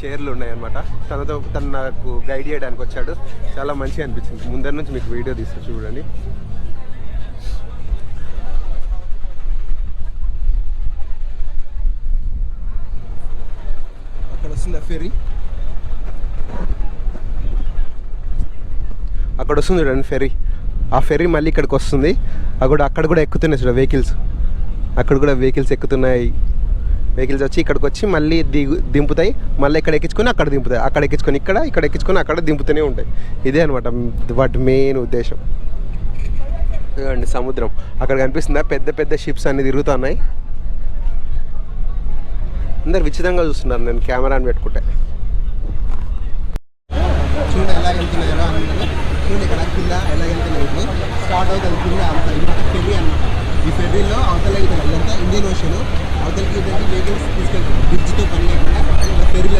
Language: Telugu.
చైర్లు ఉన్నాయన్నమాట. తనతో తను నాకు గైడ్ చేయడానికి వచ్చాడు. చాలా మంచిగా అనిపించింది. ముందర నుంచి మీకు వీడియో తీస్తా చూడండి. అక్కడ వస్తుంది ఫెరీ అక్కడ వస్తుంది చూడండి ఫెరీ ఆ ఫెరీ మళ్ళీ ఇక్కడికి వస్తుంది. అక్కడ అక్కడ కూడా ఎక్కుతున్నాయి చూడ వెహికల్స్ అక్కడ కూడా వెహికల్స్ ఎక్కుతున్నాయి. వెహికల్స్ వచ్చి ఇక్కడికి వచ్చి మళ్ళీ దిగు దింపుతాయి. మళ్ళీ ఇక్కడ ఎక్కించుకొని అక్కడ దింపుతాయి. అక్కడ ఎక్కించుకొని ఇక్కడ ఇక్కడ ఎక్కించుకొని అక్కడ దింపుతూనే ఉంటాయి. ఇదే అనమాట వాటి మెయిన్ ఉద్దేశం. ఇదిగోండి సముద్రం. అక్కడ కనిపిస్తుందా? పెద్ద పెద్ద షిప్స్ అన్ని తిరుగుతున్నాయి. అందరు విచితంగా చూస్తున్నారు నేను కెమెరాని పెట్టుకుంటే. చూడండి ఎలా వెళ్తున్నాయో చూడండి కింద ఎలా వెళ్తున్నాయి. స్టార్ట్ అవుతుంది కింద అంత. ఈ ఫెర్రీలో అవతల ఇదంతా ఇండియన్ ఓషన్ అవతలకి ఇదంతా వెహికల్స్ తీసుకెళ్తారు. బ్రిడ్జ్తో పని లేకుండా ఫెర్రీలో